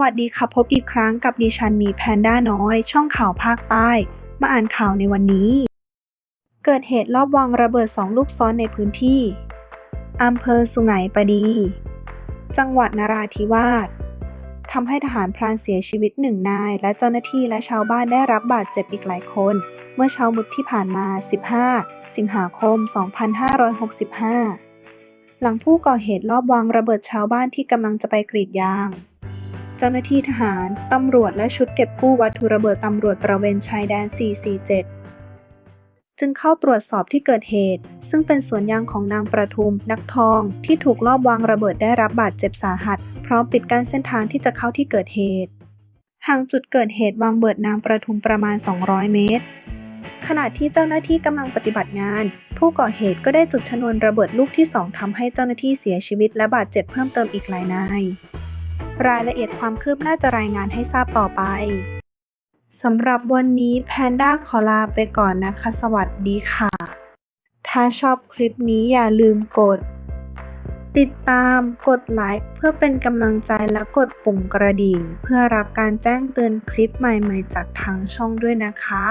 วัสดีค่ะ พบอีกครั้งกับดิฉันมีแพนด้าน้อย ช่องข่าวภาคใต้ มาอ่านข่าวในวันนี้ เกิดเหตุลอบวางระเบิดสองลูกซ้อนในพื้นที่อำเภอสุไหงปดี จังหวัดนราธิวาสทำให้ทหารพรานเสียชีวิตหนึ่งนาย และเจ้าหน้าที่และชาวบ้านได้รับบาดเจ็บอีกหลายคน เมื่อเช้ามุดที่ผ่านมา 15 สิงหาคม 2565 หลังผู้ก่อเหตุลอบวางระเบิดชาวบ้านที่กำลังจะไปกรีดยาง จ้าหน้าที่ทหาร ตำรวจและชุดเก็บกู้วัตถุระเบิดตำรวจตระเวนชายแดน 447 จึงเข้าตรวจสอบที่เกิดเหตุ ซึ่งเป็นสวนยางของนางประทุม นักทอง ที่ถูกลอบวางระเบิดได้รับบาดเจ็บสาหัส พร้อมปิดกั้นเส้นทางที่จะเข้าที่เกิดเหตุ ห่างจุดเกิดเหตุวางเบิดนางประทุมประมาณ 200 เมตร ขณะที่เจ้าหน้าที่กำลังปฏิบัติงาน ผู้ก่อเหตุก็ได้จุดชนวนระเบิดลูกที่สองทำให้เจ้าหน้าที่เสียชีวิตและบาดเจ็บเพิ่มเติมอีกหลายนาย รายละเอียดความคืบหน้าจะรายงานให้ทราบต่อไปสำหรับวันนี้แพนด้าขอลาไปก่อนนะคะ สวัสดีค่ะ ถ้าชอบคลิปนี้อย่าลืมกด ติดตามกดไลค์เพื่อเป็นกำลังใจและกดปุ่มกระดิ่ง เพื่อรับการแจ้งเตือนคลิปใหม่ๆจากทางช่องด้วยนะคะ